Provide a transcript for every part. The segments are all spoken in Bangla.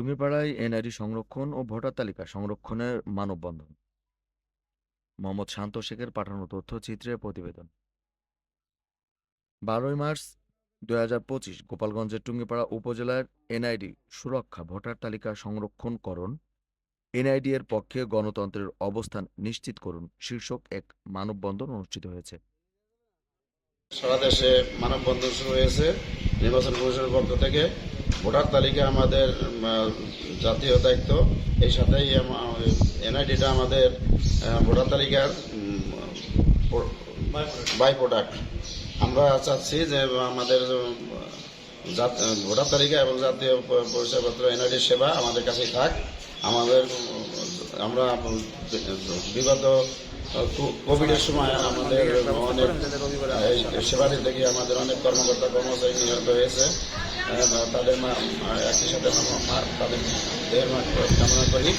টুঙ্গিপাড়ায় এনআইডি সংরক্ষণ ও ভোটার তালিকা সংরক্ষণের মানববন্ধন। মোহাম্মদ শান্ত শেখের পাঠানো তথ্যচিত্রে প্রতিবেদন। বারোই মার্চ দুই হাজার পঁচিশ গোপালগঞ্জের টুঙ্গিপাড়া উপজেলার এনআইডি সুরক্ষা ভোটার তালিকা সংরক্ষণকরণ, এনআইডি এর পক্ষে গণতন্ত্রের অবস্থান নিশ্চিত করুন শীর্ষক এক মানববন্ধন অনুষ্ঠিত হয়েছে। সারা দেশে মানববন্ধন শুরু হয়েছে। নির্বাচন কমিশনের পক্ষ থেকে ভোটার তালিকা আমাদের জাতীয় দায়িত্ব। এই সাথেই এনআইডিটা আমাদের ভোটার তালিকার বাই প্রোডাক্ট আমরা চাচ্ছি যে আমাদের ভোটার তালিকা এবং জাতীয় পরিচয়পত্র, এনআইডি সেবা আমাদের কাছেই থাক। আমাদের আমরা বিগত কোভিডের সময় আমাদের অনেক সেবা দিতে গিয়ে আমাদের অনেক কর্মকর্তা কর্মচারী নিহত হয়েছে। তাদের মা- একই সাথে মা- তাদের কামনা করি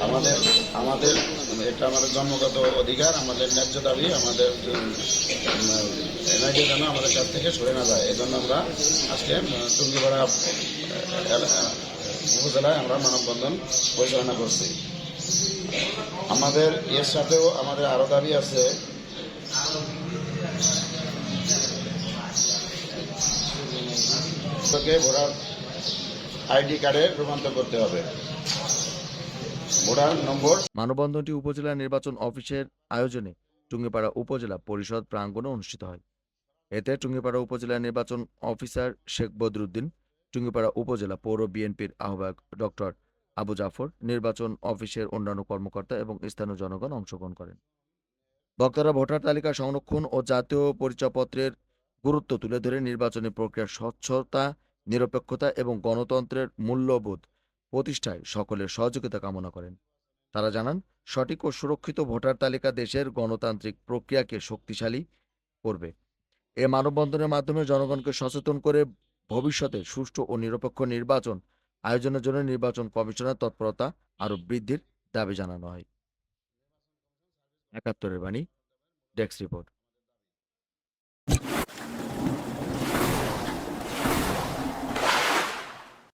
আমাদের আমাদের এটা আমাদের জন্মগত অধিকার, আমাদের ন্যায্য দাবি, আমাদের এনআইডি যেন আমাদের কাছ থেকে সরে না যায়। জন্য আমরা আজকে টুঙ্গিপাড়া উপজেলায় আমরা মানববন্ধন পরিচালনা করছি। আমাদের, এর সাথেও আমাদের আরও দাবি আছে তোকে ভোটার আইডি কার্ডে রূপান্তর করতে হবে। ভোটার নম্বর মানববন্ধনটি উপজেলা নির্বাচন অফিসের আয়োজনে টুঙ্গিপাড়া উপজেলা পরিষদ প্রাঙ্গণে অনুষ্ঠিত হয়। এতে টুঙ্গিপাড়া উপজেলা নির্বাচন অফিসার শেখ বদরুদ্দিন, টুঙ্গিপাড়া উপজেলা পৌর বিএনপির আহ্বায়ক ডক্টর আবু জাফর, নির্বাচন অফিসের অন্যান্য কর্মকর্তা এবং স্থানীয় জনগণ অংশগ্রহণ করেন। বক্তারা ভোটার তালিকা সংরক্ষণ ও জাতীয় পরিচয়পত্রের গুরুত্ব তুলে ধরে নির্বাচনী প্রক্রিয়ার স্বচ্ছতা নিরপেক্ষতা এবং গণতন্ত্রের মূল্যবোধ প্রতিষ্ঠায় সকলের সহযোগিতা কামনা করেন। তারা জানান, সঠিক ও সুরক্ষিত ভোটার তালিকা দেশের গণতান্ত্রিক প্রক্রিয়াকে শক্তিশালী করবে। এ মানববন্ধনের মাধ্যমে জনগণকে সচেতন করে ভবিষ্যতে সুষ্ঠু ও নিরপেক্ষ নির্বাচন আয়োজনের জন্য নির্বাচন কমিশনের তৎপরতা আরও বৃদ্ধির দাবি জানানো হয়। একাত্তরের বাণী, ডেস্ক রিপোর্ট।